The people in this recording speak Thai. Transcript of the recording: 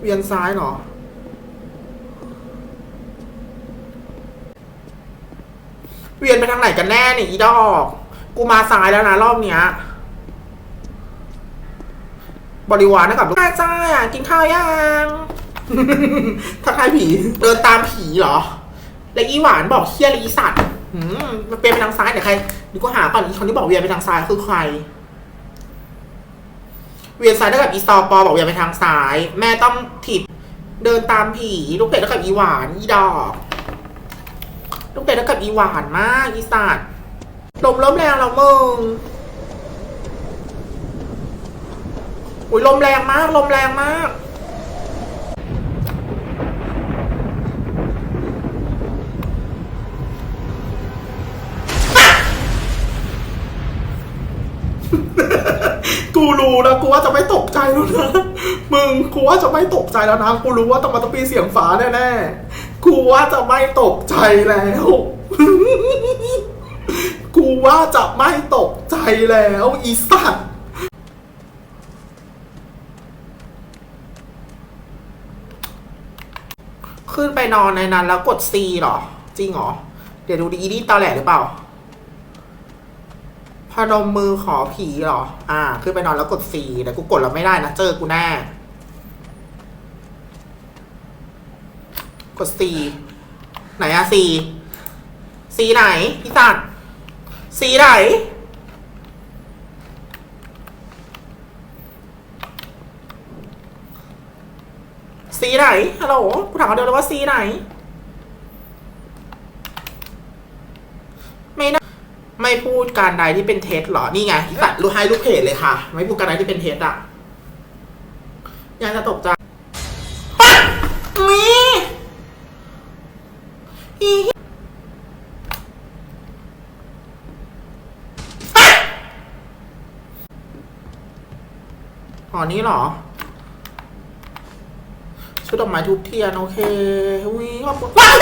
เวียนซ้ายเหรอ เวียนไปทางไหนกันแน่เนี่ยอีดอก กูมาซ้ายแล้วนะรอบเนี้ย บริวารนะกับลูกจ้ากินข้าวยังทักทายผี เดินตามผีเหรอ แล้วอีหวานบอกเฮียเลยอีสัตว์มันเป็นไปทางซ้ายเดี๋ยวใครดี๋ยวกูหาก่อนอีคนที่บอกเวียนไปทางซ้ายคือใคร เวียนซ้ายเท่ากับอีซอปอบอกเวียนไปทางซ้าย แม่ต้องถิบเดินตามผีลูกเป็ดเท่ากับอีหวานอีดอก ลูกเป็ดเท่ากับอีหวานมากอีสัตว์ลมเริ่มแรงแล้วมึงอุ้ยลมแรงมาก ลมแรงมากกู รู้นะกูว่าจะไม่ตกใจแล้วนะมึงกูว่าจะไม่ตกใจแล้วนะกูรู้ว่าต้องมาต้องมีเสียงฝาแน่ๆกูว่าจะไม่ตกใจแล้ว กูว่าจะไม่ตกใจแล้วอีสัตว์ขึ้นไปนอนในนั้นแล้วกด C เหรอ จริงหรอ เดี๋ยวดูดีนี่ตาแหลหรือเปล่า พนมมือขอผีเหรอ อ่า ขึ้นไปนอนแล้วกด C แต่กูกดแล้วไม่ได้นะ เจอกูแน่กด C ไหนอะ C C ไหนพี่สัตว์ C ไหนสีไหนฮัลโหลกูถามเขาเดียวเลยว่าสีไหน ไม่นะ ไม่พูดการใดที่เป็นเท็จเหรอ นี่ไงตัดรูปให้ลูกเพจเลยค่ะ ไม่พูดการใดที่เป็นเท็จอะยังจะตกใจอ๊ะมีอีอ๊ะอ๋อนี่เหรอ ชุดดอกไม้ทุบเทียน โอเคอุ้ยขอบคุณว้าว